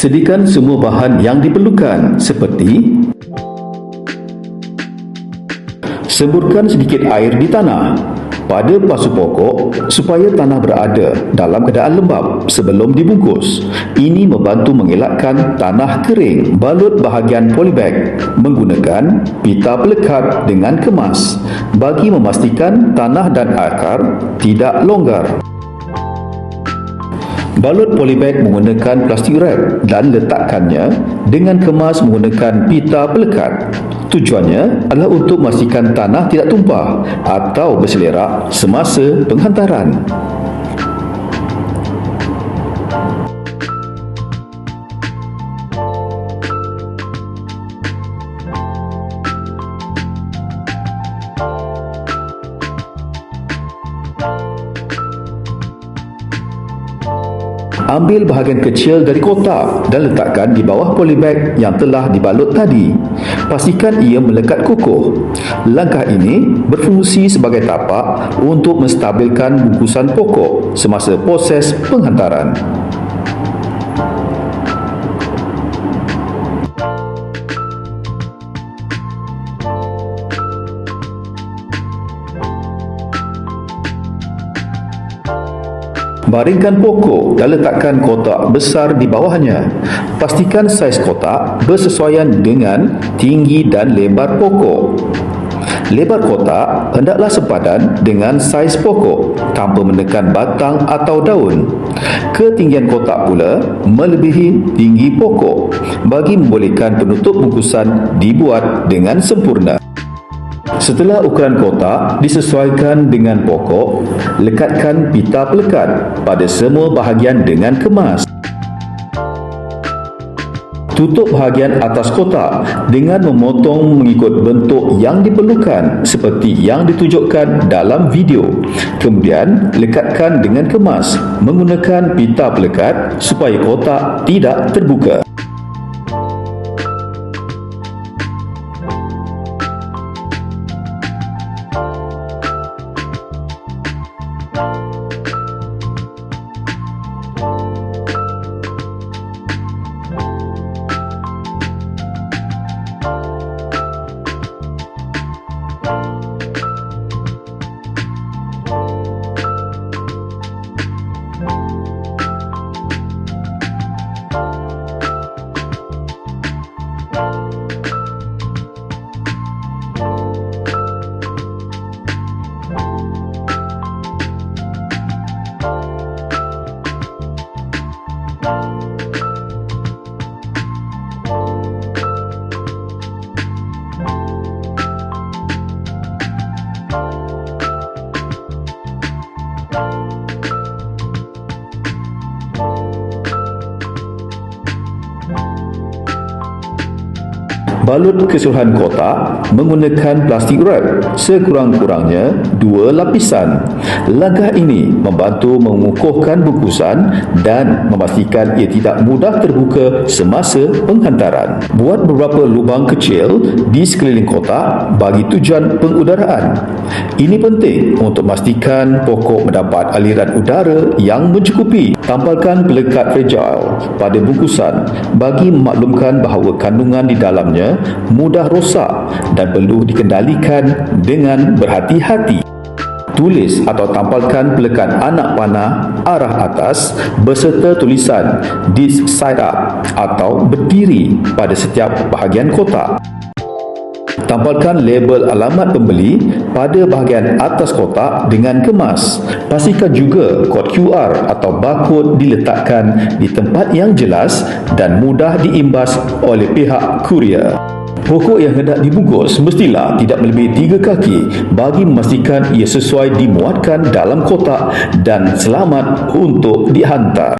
Sediakan semua bahan yang diperlukan seperti Semburkan sedikit air di tanah pada pasu pokok supaya tanah berada dalam keadaan lembap sebelum dibungkus. Ini membantu mengelakkan tanah kering. Balut bahagian polybag menggunakan pita pelekat dengan kemas bagi memastikan tanah dan akar tidak longgar. Balut polybag menggunakan plastik wrap dan letakkannya dengan kemas menggunakan pita pelekat. Tujuannya adalah untuk memastikan tanah tidak tumpah atau berselerak semasa penghantaran. Ambil bahagian kecil dari kotak dan letakkan di bawah polybag yang telah dibalut tadi. Pastikan ia melekat kukuh. Langkah ini berfungsi sebagai tapak untuk menstabilkan bungkusan pokok semasa proses penghantaran. Baringkan pokok dan letakkan kotak besar di bawahnya. Pastikan saiz kotak bersesuaian dengan tinggi dan lebar pokok. Lebar kotak hendaklah sepadan dengan saiz pokok tanpa menekan batang atau daun. Ketinggian kotak pula melebihi tinggi pokok bagi membolehkan penutup bungkusan dibuat dengan sempurna. Setelah ukuran kotak disesuaikan dengan pokok, lekatkan pita pelekat pada semua bahagian dengan kemas. Tutup bahagian atas kotak dengan memotong mengikut bentuk yang diperlukan seperti yang ditunjukkan dalam video. Kemudian, lekatkan dengan kemas menggunakan pita pelekat supaya kotak tidak terbuka. Balut keseluruhan kotak menggunakan plastik wrap sekurang-kurangnya dua lapisan. Langkah ini membantu mengukuhkan bungkusan dan memastikan ia tidak mudah terbuka semasa penghantaran. Buat beberapa lubang kecil di sekeliling kotak bagi tujuan pengudaraan. Ini penting untuk memastikan pokok mendapat aliran udara yang mencukupi. Tampalkan pelekat fragile pada bungkusan bagi memaklumkan bahawa kandungan di dalamnya mudah rosak dan perlu dikendalikan dengan berhati-hati. Tulis atau tampalkan pelekat anak panah arah atas beserta tulisan this side up atau berdiri pada setiap bahagian kotak. Tampalkan label alamat pembeli pada bahagian atas kotak dengan kemas. Pastikan juga kod QR atau barcode diletakkan di tempat yang jelas dan mudah diimbas oleh pihak kurier. Pokok yang hendak dibungkus mestilah tidak melebihi tiga kaki bagi memastikan ia sesuai dimuatkan dalam kotak dan selamat untuk dihantar.